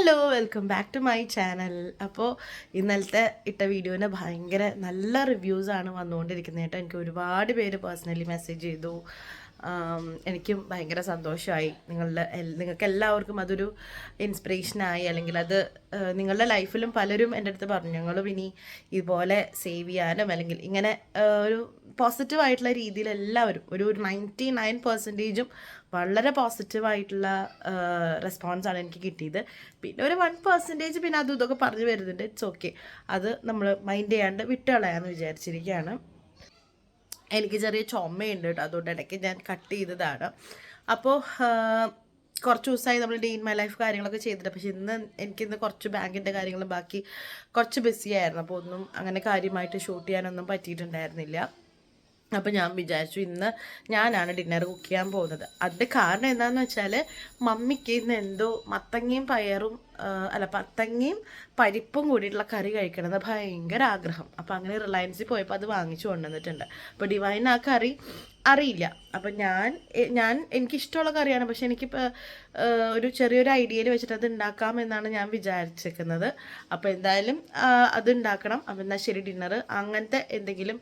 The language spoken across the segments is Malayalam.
Hello welcome back to my channel. അപ്പോൾ ഇന്നലത്തെ ഇട്ട വീഡിയോന് ഭയങ്കര നല്ല റിവ്യൂസ് ആണ് വന്നുകൊണ്ടിരിക്കുന്നത് കേട്ടോ. എനിക്ക് ഒരുപാട് പേര് പേഴ്സണലി മെസ്സേജ് ചെയ്തു. എനിക്കും ഭയങ്കര സന്തോഷമായി നിങ്ങളുടെ നിങ്ങൾക്ക് എല്ലാവർക്കും അതൊരു ഇൻസ്പിറേഷനായി അല്ലെങ്കിൽ അത് നിങ്ങളുടെ ലൈഫിലും പലരും എന്റെ അടുത്ത് പറഞ്ഞു ഞങ്ങളും ഇനി ഇതുപോലെ സേവ് ചെയ്യാനും അല്ലെങ്കിൽ ഇങ്ങനെ ഒരു പോസിറ്റീവായിട്ടുള്ള രീതിയിൽ എല്ലാവരും ഒരു നയന്റി നയൻ പെർസെന്റേജും വളരെ പോസിറ്റീവായിട്ടുള്ള റെസ്പോൺസ് ആണ് എനിക്ക് കിട്ടിയത്. പിന്നെ ഒരു വൺ പെർസെന്റേജ് പിന്നെ അതും ഇതൊക്കെ പറഞ്ഞു വരുന്നുണ്ട്. ഇറ്റ്സ് ഓക്കെ അത് നമ്മൾ മൈൻഡ് ചെയ്യാണ്ട് വിട്ടുകളയാന്ന് വിചാരിച്ചിരിക്കുകയാണ്. എനിക്ക് ചെറിയ ചുമയുണ്ട് കേട്ടോ. അതുകൊണ്ട് ഇടയ്ക്ക് ഞാൻ കട്ട് ചെയ്തതാണ്. അപ്പോൾ കുറച്ച് ദിവസമായി നമ്മൾ ഡേ ഇൻ മൈ ലൈഫ് കാര്യങ്ങളൊക്കെ ചെയ്തിട്ട് പക്ഷേ ഇന്ന് എനിക്കിന്ന് കുറച്ച് ബാങ്കിന്റെ കാര്യങ്ങളും ബാക്കി കുറച്ച് ബിസി ആയിരുന്നു. അപ്പോൾ ഒന്നും അങ്ങനെ കാര്യമായിട്ട് ഷൂട്ട് ചെയ്യാനൊന്നും പറ്റിയിട്ടുണ്ടായിരുന്നില്ല. അപ്പോൾ ഞാൻ വിചാരിച്ചു ഇന്ന് ഞാനാണ് ഡിന്നർ കുക്ക് ചെയ്യാൻ പോകുന്നത്. അതിന്റെ കാരണം എന്താണെന്ന് വെച്ചാൽ മമ്മിക്ക് ഇന്ന് എന്തോ മത്തങ്ങയും പയറും അല്ല പത്തങ്ങയും പരിപ്പും കൂടിയിട്ടുള്ള കറി കഴിക്കണമെന്ന് ഭയങ്കര ആഗ്രഹം. അപ്പോൾ അങ്ങനെ റിലയൻസിൽ പോയപ്പോൾ അത് വാങ്ങിച്ചു കൊണ്ടുവന്നിട്ടുണ്ട്. അപ്പോൾ ഡിവൈൻ ആ കറി അറിയില്ല. അപ്പം ഞാൻ ഞാൻ എനിക്കിഷ്ടമുള്ള കറിയാണ്. പക്ഷെ എനിക്കിപ്പോൾ ഒരു ചെറിയൊരു ഐഡിയയിൽ വെച്ചിട്ട് അത് ഉണ്ടാക്കാം എന്നാണ് ഞാൻ വിചാരിച്ചേക്കുന്നത്. അപ്പോൾ എന്തായാലും അത് ഉണ്ടാക്കണം. അപ്പം എന്നാൽ ശരി ഡിന്നർ അങ്ങനത്തെ എന്തെങ്കിലും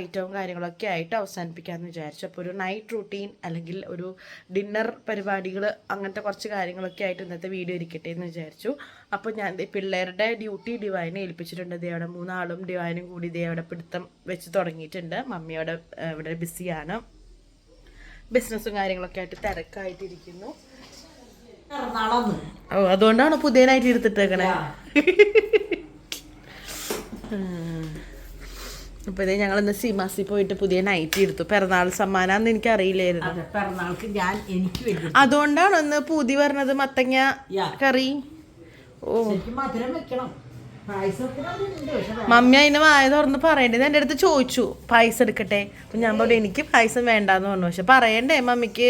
ഐറ്റവും കാര്യങ്ങളൊക്കെ ആയിട്ട് അവസാനിപ്പിക്കാമെന്ന് വിചാരിച്ചു. അപ്പോൾ ഒരു നൈറ്റ് റൂട്ടീൻ അല്ലെങ്കിൽ ഒരു ഡിന്നർ പരിപാടികൾ അങ്ങനത്തെ കുറച്ച് കാര്യങ്ങളൊക്കെ ആയിട്ട് ഇന്നത്തെ വീഡിയോ ഇരിക്കട്ടെ എന്ന് വിചാരിച്ചു. അപ്പോൾ ഞാൻ പിള്ളേരുടെ ഡ്യൂട്ടി ഡിവൈനെ ഏൽപ്പിച്ചിട്ടുണ്ട്. ദേ അവിടെ മൂന്നാളും ഡിവൈനും കൂടി ദേ അവിടെ പിടുത്തം വെച്ച് തുടങ്ങിയിട്ടുണ്ട്. മമ്മിയോടെ ഇവിടെ ബിസിയാണ്. ബിസിനസ്സും കാര്യങ്ങളൊക്കെ ആയിട്ട് തിരക്കായിട്ടിരിക്കുന്നു. ഓ അതുകൊണ്ടാണ് പുതിയനായിട്ട് എടുത്തിട്ടേക്കണേ അപ്പോൾ ഇതേ ഞങ്ങൾ ഇന്ന് സീമാസി പോയിട്ട് പുതിയ നൈറ്റി എടുത്തു. പിറന്നാൾ സമ്മാനാന്ന് എനിക്ക് അറിയില്ലായിരുന്നു പിറന്നാൾക്ക് ഞാൻ എനിക്ക് അതുകൊണ്ടാണ് ഒന്ന് പുതി പറഞ്ഞത് മത്തങ്ങ കറി. ഓ. മധുരം വെക്കണം. മമ്മി അതിന് വായ തുറന്ന് പറയേണ്ടത് എന്റെ അടുത്ത് ചോദിച്ചു പായസം എടുക്കട്ടെ? അപ്പം ഞാൻ പറഞ്ഞു എനിക്ക് പായസം വേണ്ടാന്ന് പറഞ്ഞു. പക്ഷെ പറയണ്ടേ മമ്മിക്ക്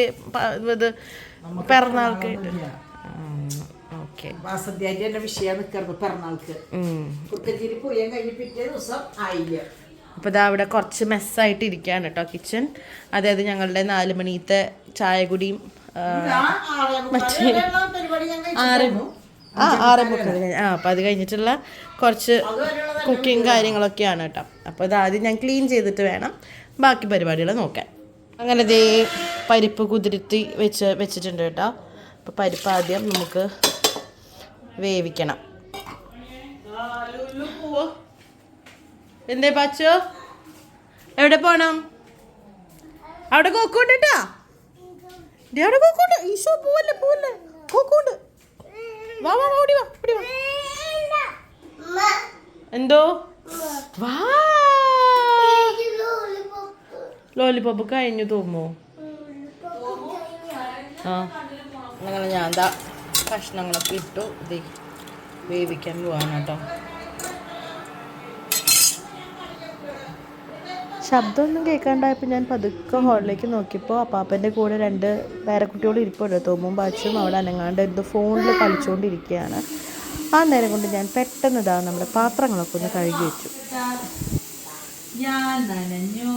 ഇത് പിറന്നാൾക്ക്? ഓക്കെ. വിഷയം നിൽക്കരുത് പിറന്നാൾക്ക്. കുത്തഞ്ചേരി പോയാൻ കഴിഞ്ഞ പിറ്റേ ദിവസം ആയില്ല. അപ്പോൾ ഇതാ അവിടെ കുറച്ച് മെസ്സായിട്ട് ഇരിക്കുകയാണ് കേട്ടോ കിച്ചൺ അതായത് ഞങ്ങളുടെ നാല് മണിത്തെ ചായകുടിയും മറ്റേ ആ, ആറേ മുപ്പത് കഴിഞ്ഞ്. ആ അപ്പോൾ അത് കഴിഞ്ഞിട്ടുള്ള കുറച്ച് കുക്കിംഗ് കാര്യങ്ങളൊക്കെയാണ് കേട്ടോ. അപ്പോൾ ഇത് ആദ്യം ഞാൻ ക്ലീൻ ചെയ്തിട്ട് വേണം ബാക്കി പരിപാടികൾ നോക്കാൻ. അങ്ങനെ ദേ പരിപ്പ് കുതിർത്തി വെച്ച് വെച്ചിട്ടുണ്ട് കേട്ടോ. അപ്പോൾ പരിപ്പ് ആദ്യം നമുക്ക് വേവിക്കണം. എന്തേ പാച്ചോ? എവിടെ പോണം? അവിടെ കോക്കുണ്ട് കേട്ടാ അവിടെ കോക്കുണ്ട്. ഈശോ പോവല്ലേ പോവല്ലേ? കോക്കുണ്ട്. വാ വാ ഓടി വാ ഓടി വാ. എന്തോ? വാ. ലോലിപോപ്പ് കഴിഞ്ഞു തോന്നുമോ ആ. അങ്ങനെ ഞാൻ എന്താ കഷ്ണങ്ങളൊക്കെ ഇട്ടു. ഇത് വേവിക്കാൻ പോവാണ് കേട്ടോ. ശബ്ദമൊന്നും കേൾക്കാണ്ടായപ്പോൾ ഞാൻ പതുക്കെ ഹോളിലേക്ക് നോക്കിയപ്പോൾ അപ്പാപ്പന്റെ കൂടെ രണ്ട് വേറെ കുട്ടികളും ഇരിപ്പുണ്ട്. തോമും ബാച്ചും അവിടെ അനങ്ങാണ്ട് എന്തോ ഫോണിൽ കളിച്ചുകൊണ്ടിരിക്കുകയാണ് ആ നേരം കൊണ്ട് ഞാൻ പെട്ടെന്ന് ഇതാ നമ്മുടെ പാത്രങ്ങളൊക്കെ ഒന്ന് കഴുകി വെച്ചു. ഞാൻ നനഞ്ഞു.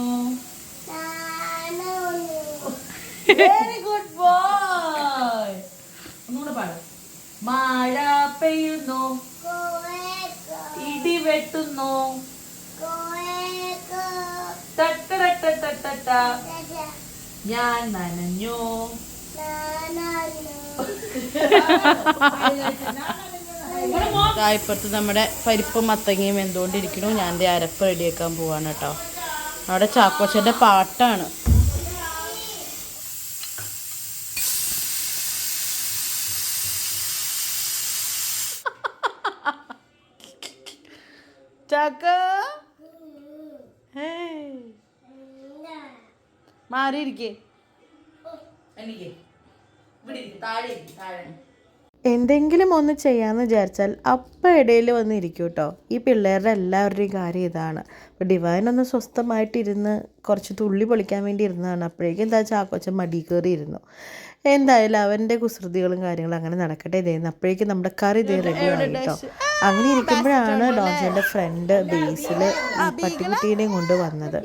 വെരി ഗുഡ് ബോയ് ഒന്നുകൂടെ പാടും. മഴ പെയ്യുന്നു. ഇടി വെട്ടുന്നു. ഞാൻ നനഞ്ഞു. ഇപ്പുറത്ത് നമ്മുടെ പരിപ്പും മത്തങ്ങയും എന്തുകൊണ്ടിരിക്കണു ഞാൻ അരപ്പ് റെഡിയാക്കാൻ പോവാണ് കേട്ടോ. അവിടെ ചാക്കോച്ചന്റെ പാട്ടാണ്. മാറിയിരിക്കേ എനിക്ക്. ഇവിടെ ഇരിക്ക്, താഴെ ഇരിക്ക്, താഴെ. എന്തെങ്കിലും ഒന്ന് ചെയ്യാന്ന് വിചാരിച്ചാൽ അപ്പം ഇടയിൽ വന്ന് ഇരിക്കും കേട്ടോ ഈ പിള്ളേരുടെ എല്ലാവരുടെയും കാര്യം ഇതാണ്. അപ്പോൾ ഡിവൈൻ ഒന്ന് സ്വസ്ഥമായിട്ടിരുന്ന് കുറച്ച് തുള്ളി പൊളിക്കാൻ വേണ്ടി ഇരുന്നതാണ്. അപ്പോഴേക്കും എന്താ ചാക്കോച്ചൻ മടി കയറി ഇരുന്നു. എന്തായാലും അവന്റെ കുസൃതികളും കാര്യങ്ങളും അങ്ങനെ നടക്കട്ടെ ഇതായിരുന്നു അപ്പോഴേക്കും നമ്മുടെ കറി ഇതേ റെഡി ആണ് കേട്ടോ അങ്ങനെ ഇരിക്കുമ്പോഴാണ് ഡോജന്റെ ഫ്രണ്ട് ബേസിൽ ഈ പട്ടിക്കുട്ടീനെയും കൊണ്ട് വന്നത്.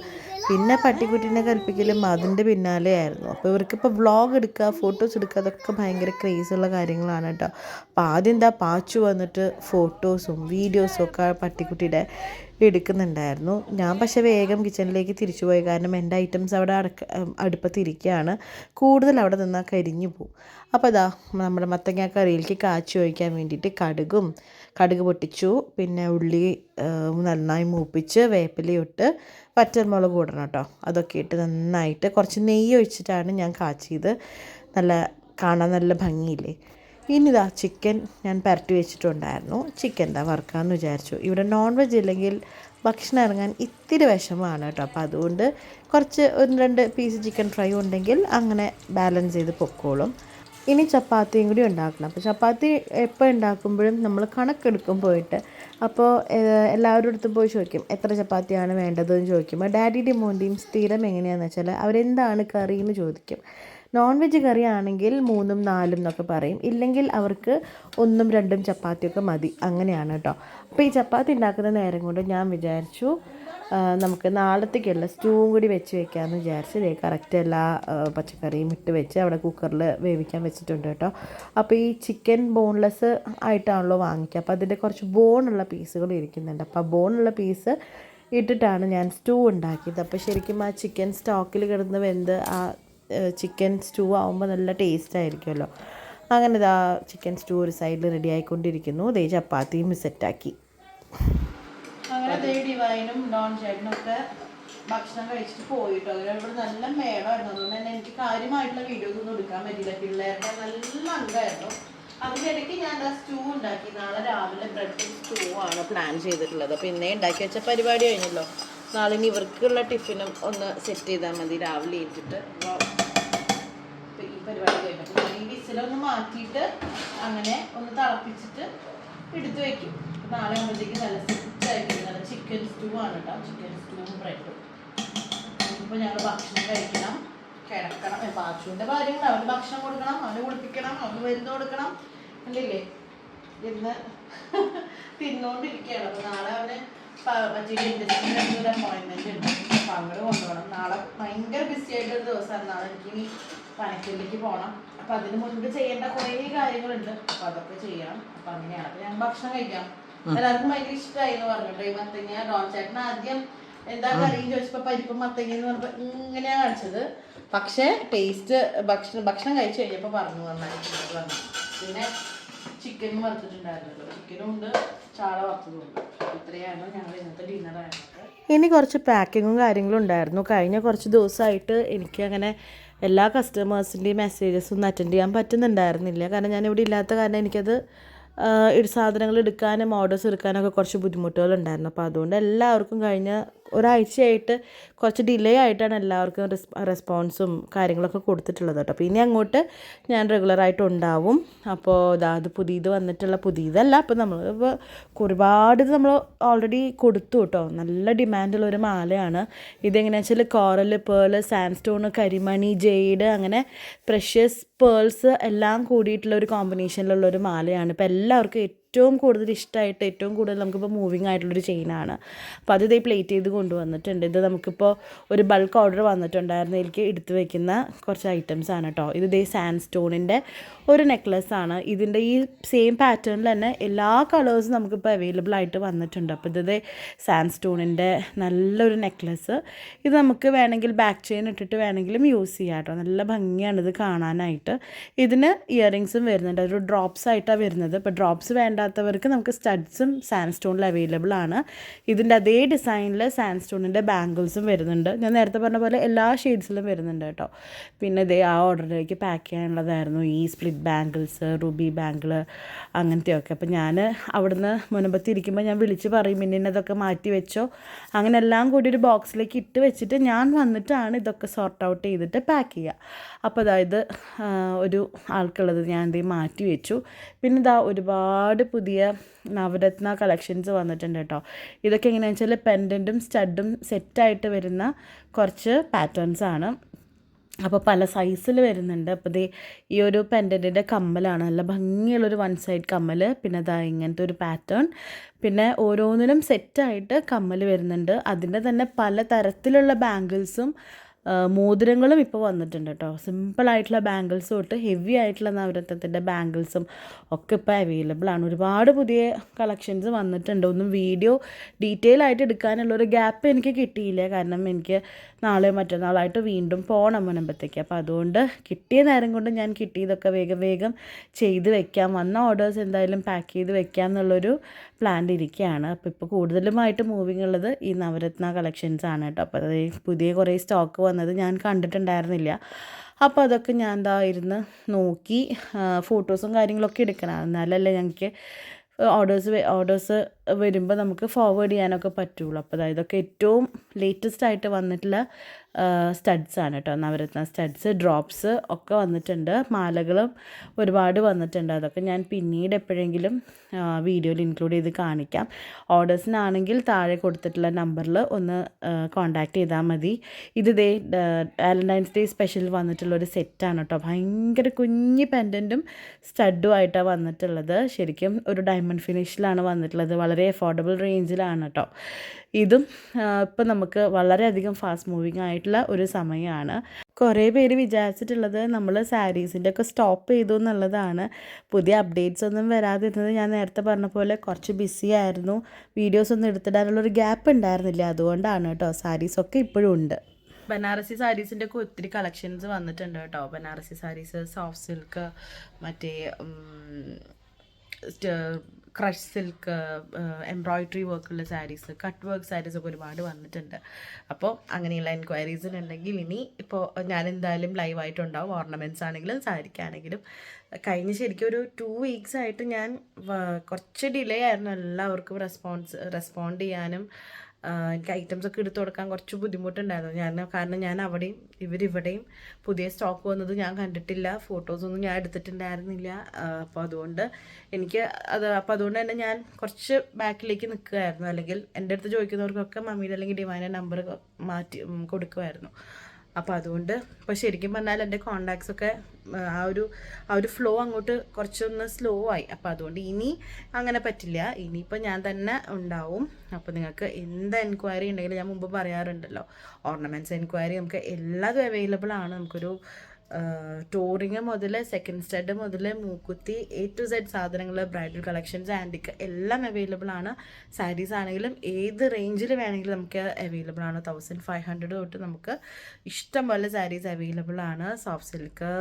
പിന്നെ പട്ടിക്കുട്ടീനെ കൽപ്പിക്കലും അതിന്റെ പിന്നാലെ ആയിരുന്നു. അപ്പോൾ ഇവർക്കിപ്പോൾ വ്ളോഗ് എടുക്കുക ഫോട്ടോസ് എടുക്കുക അതൊക്കെ ഭയങ്കര ക്രേസുള്ള കാര്യങ്ങളാണ് കേട്ടോ. അപ്പോൾ ആദ്യം എന്താ പാച്ചു വന്നിട്ട് ഫോട്ടോസും വീഡിയോസും ഒക്കെ പട്ടിക്കുട്ടിയുടെ എടുക്കുന്നുണ്ടായിരുന്നു. ഞാൻ പക്ഷേ വേഗം കിച്ചണിലേക്ക് തിരിച്ചു പോയി. കാരണം എന്റെ ഐറ്റംസ് അവിടെ അടക്ക അടുപ്പത്തിരിക്കുകയാണ് കൂടുതൽ അവിടെ നിന്നാൽ കരിഞ്ഞു പോകും അപ്പോൾ അതാ നമ്മുടെ മത്തങ്ങ കറിയിലേക്ക് കാച്ചു വയ്ക്കാൻ വേണ്ടിയിട്ട് കടുകും കടുക് പൊട്ടിച്ചു. പിന്നെ ഉള്ളി നന്നായി മൂപ്പിച്ച് വേപ്പിലയിട്ട് പച്ചമുളക് കൂടണം കേട്ടോ. അതൊക്കെ ഇട്ട് നന്നായിട്ട് കുറച്ച് നെയ്യ് ഒഴിച്ചിട്ടാണ് ഞാൻ കാച്ചിയത്. നല്ല കാണാൻ നല്ല ഭംഗിയില്ലേ? ഇനി ഇതാ ചിക്കൻ ഞാൻ പരട്ടി വെച്ചിട്ടുണ്ടായിരുന്നു. ചിക്കൻ എന്താ വറുക്കാമെന്ന് വിചാരിച്ചു. ഇവിടെ നോൺ വെജ് ഇല്ലെങ്കിൽ ഭക്ഷണം ഇറങ്ങാൻ ഇത്തിരി വിഷമമാണ് കേട്ടോ. അപ്പോൾ അതുകൊണ്ട് കുറച്ച് ഒന്ന് രണ്ട് പീസ് ചിക്കൻ ഫ്രൈ ഉണ്ടെങ്കിൽ അങ്ങനെ ബാലൻസ് ചെയ്ത് പൊക്കോളും. ഇനി ചപ്പാത്തിയും കൂടി ഉണ്ടാക്കണം. അപ്പോൾ ചപ്പാത്തി എപ്പോൾ ഉണ്ടാക്കുമ്പോഴും നമ്മൾ കണക്കെടുക്കും പോയിട്ട്. അപ്പോൾ എല്ലാവരുടെ അടുത്തും പോയി ചോദിക്കും എത്ര ചപ്പാത്തിയാണ് വേണ്ടതെന്ന് ചോദിക്കും. ഡാഡിയുടെയും മോന്റെയും സ്ഥിരം എങ്ങനെയാണെന്ന് വെച്ചാൽ അവരെന്താണ് കറി എന്ന് ചോദിക്കും. നോൺ വെജ് കറി ആണെങ്കിൽ മൂന്നും നാലും എന്നൊക്കെ പറയും. ഇല്ലെങ്കിൽ അവർക്ക് ഒന്നും രണ്ടും ചപ്പാത്തിയൊക്കെ മതി. അങ്ങനെയാണ് കേട്ടോ. അപ്പോൾ ഈ ചപ്പാത്തി ഉണ്ടാക്കുന്ന നേരം കൊണ്ട് ഞാൻ വിചാരിച്ചു നമുക്ക് നാളത്തേക്കുള്ള സ്റ്റൂവും കൂടി വെച്ച് വെക്കാമെന്ന് വിചാരിച്ച് ദേ കറക്റ്റ് എല്ലാ പച്ചക്കറിയും ഇട്ട് വെച്ച് അവിടെ കുക്കറിൽ വേവിക്കാൻ വെച്ചിട്ടുണ്ട് കേട്ടോ. അപ്പോൾ ഈ ചിക്കൻ ബോൺലെസ് ആയിട്ടാണല്ലോ വാങ്ങിക്കുക. അപ്പോൾ അതിന്റെ കുറച്ച് ബോണുള്ള പീസുകൾ ഇരിക്കുന്നുണ്ട്. അപ്പോൾ ആ ബോണുള്ള പീസ് ഇട്ടിട്ടാണ് ഞാൻ സ്റ്റൂ ഉണ്ടാക്കിയത്. അപ്പോൾ ശരിക്കും ആ ചിക്കൻ സ്റ്റോക്കിൽ കിടന്ന് വെന്ത് ആ ചിക്കൻ സ്റ്റൂ ആകുമ്പോൾ നല്ല ടേസ്റ്റ് ആയിരിക്കുമല്ലോ. അങ്ങനെ ഇതാ ചിക്കൻ സ്റ്റൂ ഒരു സൈഡിൽ റെഡി ആയിക്കൊണ്ടിരിക്കുന്നു. ദേ ചപ്പാത്തിയും സെറ്റാക്കി അങ്ങനെ ദേ ഡിവൈനും ഡോൺ ചേട്ടനും ഒക്കെ ഭക്ഷണം കഴിച്ചിട്ട് പോയിട്ടോ. അങ്ങനെ ഇവിടെ നല്ല മേളമായിരുന്നു. അതുകൊണ്ട് തന്നെ എനിക്ക് കാര്യമായിട്ടുള്ള വീഡിയോസ് ഒന്നും എടുക്കാൻ പറ്റില്ല പിള്ളേരുടെ നല്ല അംഗമായിരുന്നു അതിനിടയ്ക്ക് ഞാൻ ആ സ്റ്റൂ ഉണ്ടാക്കി. നാളെ രാവിലെ ബ്രെഡ് സ്റ്റൂ ആണ് പ്ലാൻ ചെയ്തിട്ടുള്ളത്. അപ്പോൾ ഇന്നേ ഉണ്ടാക്കി വെച്ച പരിപാടി കഴിഞ്ഞല്ലോ. നാളെ ഇനി ഇവർക്കുള്ള ടിഫിനും ഒന്ന് സെറ്റ് ചെയ്താൽ മതി. രാവിലെ ഏറ്റിട്ട് അപ്പോൾ ഈ പരിപാടി കഴിഞ്ഞു. ഞാൻ ഈ വിസിലൊന്ന് മാറ്റിയിട്ട് അങ്ങനെ ഒന്ന് തിളപ്പിച്ചിട്ട് എടുത്തു വെക്കും. അപ്പൊ നാളെ ആകുമ്പോഴത്തേക്ക് നല്ല നല്ല ചിക്കൻ സ്റ്റൂ ആണ് കേട്ടോ. ചിക്കൻ സ്റ്റൂവും ബ്രെഡും ഇപ്പൊ ഞങ്ങൾ ഭക്ഷണം കഴിക്കണം. കിടക്കണം. ബാച്ചുവിന്റെ കാര്യങ്ങൾ. അവന് ഭക്ഷണം കൊടുക്കണം. അവന് കുളിപ്പിക്കണം. അവന് മരുന്ന് കൊടുക്കണം. അല്ലേ ഇന്ന് തിന്നോണ്ടിരിക്കുകയാണ്. അപ്പൊ നാളെ അവന് പ- മറ്റേ ഒരു അപ്പോയിന്റ്മെന്റ് ഉണ്ട്. അപ്പൊ അങ്ങോട്ട് കൊണ്ടുപോകണം. നാളെ ഭയങ്കര ബിസി ആയിട്ടൊരു ദിവസമാണ്. നാളെ എനിക്ക് ഇനി പനക്കല്ലേക്ക് പോകണം അപ്പൊ അതിന് മുൻപ് ചെയ്യേണ്ട കുറേ കാര്യങ്ങളുണ്ട്. അപ്പൊ അതൊക്കെ ചെയ്യണം. അപ്പൊ അങ്ങനെയാണ്. അപ്പൊ ഞാൻ ഭക്ഷണം കഴിക്കാം. എല്ലാവർക്കും ഭയങ്കര ഇഷ്ടമായി എന്ന് പറഞ്ഞിട്ട് ഈ മത്തങ്ങ ഡോൺ ചേട്ടൻ ആദ്യം എന്താ കറിയും ചോദിച്ചപ്പോ പരിപ്പ് മത്തങ്ങ എന്ന് പറഞ്ഞപ്പോ ഇങ്ങനെയാ കാണിച്ചത്. പക്ഷേ ടേസ്റ്റ് ഭക്ഷണം ഭക്ഷണം കഴിച്ചു കഴിഞ്ഞപ്പോ പറഞ്ഞു പറഞ്ഞു പിന്നെ ചിക്കൻ വറുത്തിട്ടുണ്ടായിരുന്നല്ലോ. ചിക്കനും ഉണ്ട് ചാള വറുത്തതും ഉണ്ട്. ഇത്രയാണ് ഞങ്ങൾ ഇന്നത്തെ ഡിന്നർ ആയിരുന്നത്. ഇനി കുറച്ച് പാക്കിങ്ങും കാര്യങ്ങളും ഉണ്ടായിരുന്നു. കഴിഞ്ഞ കുറച്ച് ദിവസമായിട്ട് എനിക്ക് അങ്ങനെ എല്ലാ കസ്റ്റമേഴ്സിന്റെയും മെസ്സേജസ് ഒന്നും അറ്റൻഡ് ചെയ്യാൻ പറ്റുന്നുണ്ടായിരുന്നില്ല. കാരണം ഞാൻ ഇവിടെ ഇല്ലാത്ത കാരണം എനിക്കത് സാധനങ്ങൾ എടുക്കാനും ഓർഡേഴ്സ് എടുക്കാനൊക്കെ കുറച്ച് ബുദ്ധിമുട്ടുകളുണ്ടായിരുന്നു. അപ്പോൾ അതുകൊണ്ട് എല്ലാവർക്കും കഴിഞ്ഞ ഒരാഴ്ചയായിട്ട് കുറച്ച് ഡിലേ ആയിട്ടാണ് എല്ലാവർക്കും റെസ്പോൺസും കാര്യങ്ങളൊക്കെ കൊടുത്തിട്ടുള്ളത് കേട്ടോ. അപ്പോൾ ഇനി അങ്ങോട്ട് ഞാൻ റെഗുലറായിട്ട് ഉണ്ടാവും. അപ്പോൾ അത് പുതിയത് വന്നിട്ടുള്ള പുതിയതല്ല. അപ്പോൾ നമ്മൾ ഒരുപാട് നമ്മൾ ഓൾറെഡി കൊടുത്തു കേട്ടോ. നല്ല ഡിമാൻഡുള്ള ഒരു മാലയാണ്. ഇതെങ്ങനെയാണെന്ന് വെച്ചാൽ കോറൽ പേൾ സാൻഡ് കരിമണി ജെയ്ഡ് അങ്ങനെ പ്രഷ്യസ് പേൾസ് എല്ലാം കൂടിയിട്ടുള്ള ഒരു കോമ്പിനേഷനിലുള്ള ഒരു മാലയാണ്. ഇപ്പം എല്ലാവർക്കും ഏറ്റവും കൂടുതൽ ഇഷ്ടമായിട്ട് ഏറ്റവും കൂടുതൽ നമുക്കിപ്പോൾ മൂവിങ് ആയിട്ടുള്ളൊരു ചെയിനാണ് അപ്പോൾ അത് ഇതേ പ്ലേറ്റ് ചെയ്ത് കൊണ്ടുവന്നിട്ടുണ്ട്. ഇത് നമുക്കിപ്പോൾ ഒരു ബൾക്ക് ഓർഡർ വന്നിട്ടുണ്ടായിരുന്നു. എനിക്ക് എടുത്തു വയ്ക്കുന്ന കുറച്ച് ഐറ്റംസ് ആണ് കേട്ടോ ഇത് ഇതേ സാൻഡ് സ്റ്റോണിന്റെ ഒരു നെക്ലസ് ആണ്. ഇതിന്റെ ഈ സെയിം പാറ്റേണിൽ തന്നെ എല്ലാ കളേഴ്സും നമുക്കിപ്പോൾ അവൈലബിൾ ആയിട്ട് വന്നിട്ടുണ്ട്. അപ്പോൾ ഇത് സാൻഡ് സ്റ്റോണിന്റെ നല്ലൊരു നെക്ലസ് ഇത് നമുക്ക് വേണമെങ്കിൽ ബാക്ക് ചെയിൻ ഇട്ടിട്ട് വേണമെങ്കിലും യൂസ് ചെയ്യാം കേട്ടോ നല്ല ഭംഗിയാണ് ഇത് കാണാനായിട്ട്. ഇതിന് ഇയറിങ്സും വരുന്നുണ്ട്. ഒരു ഡ്രോപ്സ് ആയിട്ടാണ് വരുന്നത്. ഇപ്പോൾ ഡ്രോപ്സ് വേണ്ടാത്തവർക്ക് നമുക്ക് സ്റ്റഡ്സും സാൻഡ് സ്റ്റോണിൽ അവൈലബിൾ ആണ്. ഇതിന്റെ അതേ ഡിസൈനിൽ സാൻഡ് സ്റ്റോണിന്റെ ബാംഗിൾസും വരുന്നുണ്ട്. ഞാൻ നേരത്തെ പറഞ്ഞ പോലെ എല്ലാ ഷെയ്ഡ്സിലും വരുന്നുണ്ട് കേട്ടോ. പിന്നെ ഇതേ ആ ഓർഡറിലേക്ക് പാക്ക് ചെയ്യാനുള്ളതായിരുന്നു ഈ സ്പ്ലിറ്റ് ബാംഗിൾസ് റുബി ബാംഗിൾ അങ്ങനത്തെയൊക്കെ. അപ്പോൾ ഞാൻ അവിടുന്ന് മുനമ്പത്തി ഇരിക്കുമ്പോൾ ഞാൻ വിളിച്ച് പറയും പിന്നെ ഇതൊക്കെ മാറ്റി വെച്ചോ. അങ്ങനെ എല്ലാം കൂടി ഒരു ബോക്സിലേക്ക് ഇട്ട് വെച്ചിട്ട് ഞാൻ വന്നിട്ടാണ് ഇതൊക്കെ സോർട്ട് ഔട്ട് ചെയ്തിട്ട് പാക്ക് ചെയ്യുക അപ്പോൾ അതായത് ഒരു ആൾക്കുള്ളത് ഞാൻ എന്തെങ്കിലും മാറ്റി വെച്ചു. പിന്നെ ഇതാ ഒരുപാട് പുതിയ നവരത്ന കളക്ഷൻസ് വന്നിട്ടുണ്ട് കേട്ടോ ഇതൊക്കെ എങ്ങനെയാണെന്ന് വെച്ചാൽ പെൻഡന്റും സ്റ്റഡും സെറ്റായിട്ട് വരുന്ന കുറച്ച് പാറ്റേൺസ് ആണ്. അപ്പോൾ പല സൈസിൽ വരുന്നുണ്ട്. അപ്പോൾ ഇത് ഈ ഒരു പെൻഡന്റിന്റെ കമ്മലാണ്. നല്ല ഭംഗിയുള്ളൊരു വൺ സൈഡ് കമ്മൽ പിന്നെ അതാ ഇങ്ങനത്തെ ഒരു പാറ്റേൺ പിന്നെ ഓരോന്നിനും സെറ്റായിട്ട് കമ്മൽ വരുന്നുണ്ട്. അതിന്റെ തന്നെ പല തരത്തിലുള്ള ബാംഗിൾസും മോതിരങ്ങളും ഇപ്പോൾ വന്നിട്ടുണ്ട് കേട്ടോ സിമ്പിളായിട്ടുള്ള ബാംഗിൾസ് തൊട്ട് ഹെവി ആയിട്ടുള്ള നവരത്നത്തിന്റെ ബാംഗിൾസും ഒക്കെ ഇപ്പോൾ അവൈലബിൾ ആണ്. ഒരുപാട് പുതിയ കളക്ഷൻസ് വന്നിട്ടുണ്ട്. ഒന്നും വീഡിയോ ഡീറ്റെയിൽ ആയിട്ട് എടുക്കാനുള്ള ഒരു ഗ്യാപ്പ് എനിക്ക് കിട്ടിയില്ല. കാരണം എനിക്ക് നാളെ മറ്റന്നാളായിട്ട് വീണ്ടും പോകണം മുനമ്പത്തേക്ക് അപ്പോൾ അതുകൊണ്ട് കിട്ടിയ നേരം കൊണ്ട് ഞാൻ കിട്ടിയതൊക്കെ വേഗം വേഗം ചെയ്ത് വെക്കാം. വന്ന ഓർഡേഴ്സ് എന്തായാലും പാക്ക് ചെയ്ത് വെക്കാം എന്നുള്ളൊരു പ്ലാൻ ഇരിക്കുകയാണ് അപ്പോൾ ഇപ്പോൾ കൂടുതലുമായിട്ട് മൂവിങ് ഉള്ളത് ഈ നവരത്ന കളക്ഷൻസ് ആണ് കേട്ടോ. അപ്പോൾ അത് പുതിയ കുറേ സ്റ്റോക്ക് വന്നത് ഞാൻ കണ്ടിട്ടുണ്ടായിരുന്നില്ല. അപ്പോൾ അതൊക്കെ ഞാൻ എന്താ ഇരുന്ന് നോക്കി ഫോട്ടോസും കാര്യങ്ങളൊക്കെ എടുക്കണം. എന്നാലല്ലേ ഞങ്ങൾക്ക് ഓർഡേഴ്സ് ഓർഡേഴ്സ് വരുമ്പോൾ നമുക്ക് ഫോർവേഡ് ചെയ്യാനൊക്കെ പറ്റുള്ളൂ. അപ്പോൾ ഇതൊക്കെ ഏറ്റവും ലേറ്റസ്റ്റ് ആയിട്ട് വന്നിട്ടുള്ള സ്റ്റഡ്സ് ആണ് കേട്ടോ നവരത്ന സ്റ്റഡ്സ് ഡ്രോപ്സ് ഒക്കെ വന്നിട്ടുണ്ട്. മാലകളും ഒരുപാട് വന്നിട്ടുണ്ട്. അതൊക്കെ ഞാൻ പിന്നീട് എപ്പോഴെങ്കിലും വീഡിയോയിൽ ഇൻക്ലൂഡ് ചെയ്ത് കാണിക്കാം. ഓർഡേഴ്സിനാണെങ്കിൽ താഴെ കൊടുത്തിട്ടുള്ള നമ്പറിൽ ഒന്ന് കോൺടാക്ട് ചെയ്താൽ മതി. ഇത് ദേ വാലന്റൈൻസ് ഡേ സ്പെഷ്യൽ വന്നിട്ടുള്ള ഒരു സെറ്റാണ് കേട്ടോ ഭയങ്കര കുഞ്ഞി പെൻഡന്റും സ്റ്റഡും ആയിട്ടാണ് വന്നിട്ടുള്ളത്. ശരിക്കും ഒരു ഡയമണ്ട് ഫിനിഷിലാണ് വന്നിട്ടുള്ളത്. വളരെ അഫോർഡബിൾ റേഞ്ചിലാണ് കേട്ടോ ഇതും ഇപ്പം നമുക്ക് വളരെയധികം ഫാസ്റ്റ് മൂവിങ് ആയിട്ടുള്ള ഒരു സമയമാണ്. കുറേ പേര് വിചാരിച്ചിട്ടുള്ളത് നമ്മൾ സാരീസിന്റെ ഒക്കെ സ്റ്റോപ്പ് ചെയ്തു എന്നുള്ളതാണ്. പുതിയ അപ്ഡേറ്റ്സ് ഒന്നും വരാതിരുന്നത് ഞാൻ നേരത്തെ പറഞ്ഞ പോലെ കുറച്ച് ബിസി ആയിരുന്നു. വീഡിയോസ് ഒന്നും എടുത്തിടാനുള്ളൊരു ഗ്യാപ്പ് ഉണ്ടായിരുന്നില്ല. അതുകൊണ്ടാണ് കേട്ടോ സാരീസൊക്കെ ഇപ്പോഴും ഉണ്ട്. ബനാറസി സാരീസിന്റെ ഒക്കെ ഒത്തിരി കളക്ഷൻസ് വന്നിട്ടുണ്ട് കേട്ടോ. ബനാറസി സാരീസ് സോഫ്റ്റ് സിൽക്ക് മറ്റേ ക്രഷ് സിൽക്ക് എംബ്രോയിഡറി വർക്കുള്ള സാരീസ് കട്ട് വർക്ക് സാരീസ് ഒക്കെ ഒരുപാട് വന്നിട്ടുണ്ട്. അപ്പോൾ അങ്ങനെയുള്ള എൻക്വയറീസിനുണ്ടെങ്കിൽ ഇനി ഇപ്പോൾ ഞാൻ എന്തായാലും ലൈവായിട്ടുണ്ടാവും ഓർണമെന്റ്സ് ആണെങ്കിലും സാരിക്കാണെങ്കിലും. കഴിഞ്ഞ ശരിക്കും ഒരു ടു വീക്സ് ആയിട്ട് ഞാൻ കുറച്ച് ഡിലേ ആയിരുന്നു എല്ലാവർക്കും റെസ്പോൺസ് റെസ്പോണ്ട് ചെയ്യാനും. എനിക്ക് ഐറ്റംസ് ഒക്കെ എടുത്തു കൊടുക്കാൻ കുറച്ച് ബുദ്ധിമുട്ടുണ്ടായിരുന്നു. ഞാൻ കാരണം ഞാൻ അവിടെയും ഇവരിവിടെയും പുതിയ സ്റ്റോക്ക് വന്നത് ഞാൻ കണ്ടിട്ടില്ല. ഫോട്ടോസൊന്നും ഞാൻ എടുത്തിട്ടുണ്ടായിരുന്നില്ല. അപ്പോൾ അതുകൊണ്ട് എനിക്ക് അത് അപ്പോൾ അതുകൊണ്ട് തന്നെ ഞാൻ കുറച്ച് ബാക്കിലേക്ക് നിൽക്കുമായിരുന്നു അല്ലെങ്കിൽ എന്റെ അടുത്ത് ചോദിക്കുന്നവർക്കൊക്കെ മമ്മിയുടെ അല്ലെങ്കിൽ ഡിവൈന്റെ നമ്പർ മാറ്റി കൊടുക്കുമായിരുന്നു. അപ്പോൾ അതുകൊണ്ട് ഇപ്പോൾ ശരിക്കും പറഞ്ഞാൽ എന്റെ കോണ്ടാക്ട്സ് ഒക്കെ ആ, ഒരു ആ ഒരു ഫ്ലോ അങ്ങോട്ട് കുറച്ചൊന്ന് സ്ലോ ആയി. അപ്പോൾ അതുകൊണ്ട് ഇനി അങ്ങനെ പറ്റില്ല. ഇനിയിപ്പോൾ ഞാൻ തന്നെ ഉണ്ടാവും. അപ്പോൾ നിങ്ങൾക്ക് എന്ത് എൻക്വയറി ഉണ്ടെങ്കിലും ഞാൻ മുമ്പ് പറയാറുണ്ടല്ലോ. ഓർണമെന്റ്സ് എൻക്വയറി നമുക്ക് എല്ലാതും അവൈലബിൾ ആണ്. നമുക്കൊരു ടൂറിങ് മുതൽ സെക്കൻഡ് സ്റ്റഡ് മുതൽ മൂക്കുത്തി എ ടു സെഡ് സാധനങ്ങൾ ബ്രൈഡൽ കളക്ഷൻസ് ആന്റിക്ക് എല്ലാം അവൈലബിൾ ആണ്. സാരീസ് ആണെങ്കിലും ഏത് റേഞ്ചിൽ വേണമെങ്കിലും നമുക്ക് അവൈലബിൾ ആണ്. തൗസൻഡ് ഫൈവ് ഹൺഡ്രഡ് തൊട്ട് നമുക്ക് ഇഷ്ടം പോലെ സാരീസ് അവൈലബിൾ ആണ്. സോഫ്റ്റ് സിൽക്ക്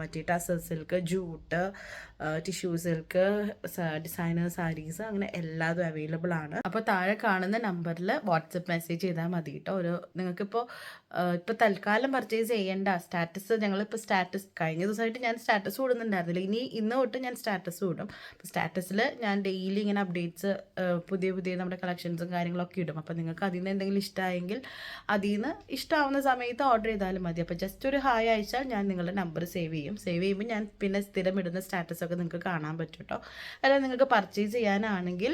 മറ്റേ tussar silk jute tissue silk designer sarees അങ്ങനെ എല്ലാതും അവൈലബിൾ ആണ്. അപ്പോൾ താഴെ കാണുന്ന നമ്പറിൽ വാട്സപ്പ് മെസ്സേജ് ചെയ്താൽ മതി കേട്ടോ. ഒരു നിങ്ങൾക്കിപ്പോൾ ഇപ്പോൾ തൽക്കാലം പർച്ചേസ് ചെയ്യേണ്ട. സ്റ്റാറ്റസ് ഞങ്ങളിപ്പോൾ സ്റ്റാറ്റസ് കഴിഞ്ഞ ദിവസമായിട്ട് ഞാൻ സ്റ്റാറ്റസ് ഇടുന്നുണ്ടായിരുന്നില്ല. ഇനി ഇന്ന് തൊട്ട് ഞാൻ സ്റ്റാറ്റസ് ഇടും. അപ്പോൾ സ്റ്റാറ്റസിൽ ഞാൻ ഡെയിലി ഇങ്ങനെ അപ്ഡേറ്റ്സ് പുതിയ പുതിയ നമ്മുടെ കളക്ഷൻസും കാര്യങ്ങളൊക്കെ ഇടും. അപ്പോൾ നിങ്ങൾക്ക് അതിൽ നിന്ന് എന്തെങ്കിലും ഇഷ്ടമായെങ്കിൽ അതിൽ നിന്ന് ഇഷ്ടമാവുന്ന സമയത്ത് ഓർഡർ ചെയ്താലും മതി. അപ്പോൾ ജസ്റ്റ് ഒരു ഹായ് അയച്ചാൽ ഞാൻ നിങ്ങളുടെ നമ്പർ സേവ് ചെയ്യും. സേവ് ചെയ്യുമ്പോൾ ഞാൻ പിന്നെ സ്ഥിരം ഇടുന്ന സ്റ്റാറ്റസൊക്കെ നിങ്ങൾക്ക് കാണാൻ പറ്റും കേട്ടോ അല്ല നിങ്ങൾക്ക് പർച്ചേസ് ചെയ്യാനാണെങ്കിൽ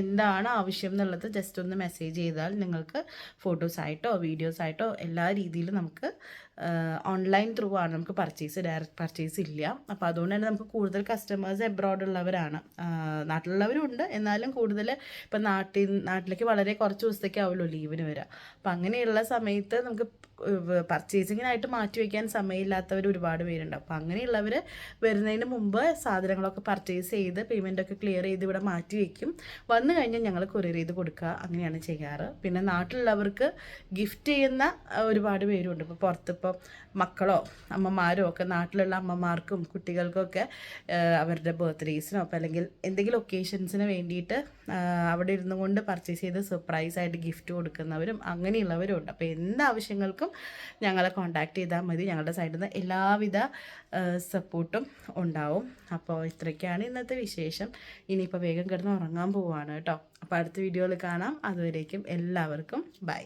എന്താണ് ആവശ്യം എന്നുള്ളത് ജസ്റ്റ് ഒന്ന് മെസ്സേജ് ചെയ്താൽ നിങ്ങൾക്ക് ഫോട്ടോസ് ആയിട്ടോ വീഡിയോസ് ആയിട്ടോ ആയിട്ടോ എല്ലാ രീതിയിലും നമുക്ക് ഓൺലൈൻ ത്രൂ ആണ്. നമുക്ക് പർച്ചേസ് ഡയറക്റ്റ് പർച്ചേസ് ഇല്ല. അപ്പോൾ അതുകൊണ്ട് തന്നെ നമുക്ക് കൂടുതൽ കസ്റ്റമേഴ്സ് എബ്രോഡ് ഉള്ളവരാണ്. നാട്ടിലുള്ളവരും ഉണ്ട്. എന്നാലും കൂടുതൽ ഇപ്പം നാട്ടിൽ നാട്ടിലേക്ക് വളരെ കുറച്ച് ദിവസത്തേക്ക് ആവുമല്ലോ ലീവിന് വരിക അപ്പം അങ്ങനെയുള്ള സമയത്ത് നമുക്ക് പർച്ചേസിങ്ങിനായിട്ട് മാറ്റി വയ്ക്കാൻ സമയമില്ലാത്തവർ ഒരുപാട് പേരുണ്ട് അപ്പോൾ അങ്ങനെയുള്ളവർ വരുന്നതിന് മുമ്പ് സാധനങ്ങളൊക്കെ പർച്ചേസ് ചെയ്ത് പേയ്മെന്റൊക്കെ ക്ലിയർ ചെയ്ത് ഇവിടെ മാറ്റി വയ്ക്കും വന്നു കഴിഞ്ഞാൽ ഞങ്ങൾ കൊറിയർ ചെയ്ത് കൊടുക്കുക. അങ്ങനെയാണ് ചെയ്യാറ്. പിന്നെ നാട്ടിലുള്ളവർക്ക് ഗിഫ്റ്റ് ചെയ്യുന്ന ഒരുപാട് പേരുണ്ട്. ഇപ്പോൾ പുറത്തിപ്പോൾ മക്കളോ അമ്മമാരോ ഒക്കെ നാട്ടിലുള്ള അമ്മമാർക്കും കുട്ടികൾക്കൊക്കെ അവരുടെ ബർത്ത്ഡേസിനോ അപ്പോൾ അല്ലെങ്കിൽ എന്തെങ്കിലും ഒക്കേഷൻസിന് വേണ്ടിയിട്ട് അവിടെ ഇരുന്നു കൊണ്ട് പർച്ചേസ് ചെയ്ത് സർപ്രൈസ് ആയിട്ട് ഗിഫ്റ്റ് കൊടുക്കുന്നവരും അങ്ങനെയുള്ളവരും ഉണ്ട്. അപ്പോൾ എന്ത് ആവശ്യങ്ങൾക്കും ഞങ്ങളെ കോൺടാക്ട് ചെയ്താൽ മതി. ഞങ്ങളുടെ സൈഡിൽ നിന്ന് എല്ലാവിധ സപ്പോർട്ടും ഉണ്ടാവും. അപ്പോൾ ഇത്രയ്ക്കാണ് ഇന്നത്തെ വിശേഷം. ഇനിയിപ്പോൾ വേഗം കിടന്ന് ഉറങ്ങാൻ പോവുകയാണ് കേട്ടോ. അപ്പോൾ അടുത്ത വീഡിയോയിൽ കാണാം. അതുവരേക്കും എല്ലാവർക്കും ബൈ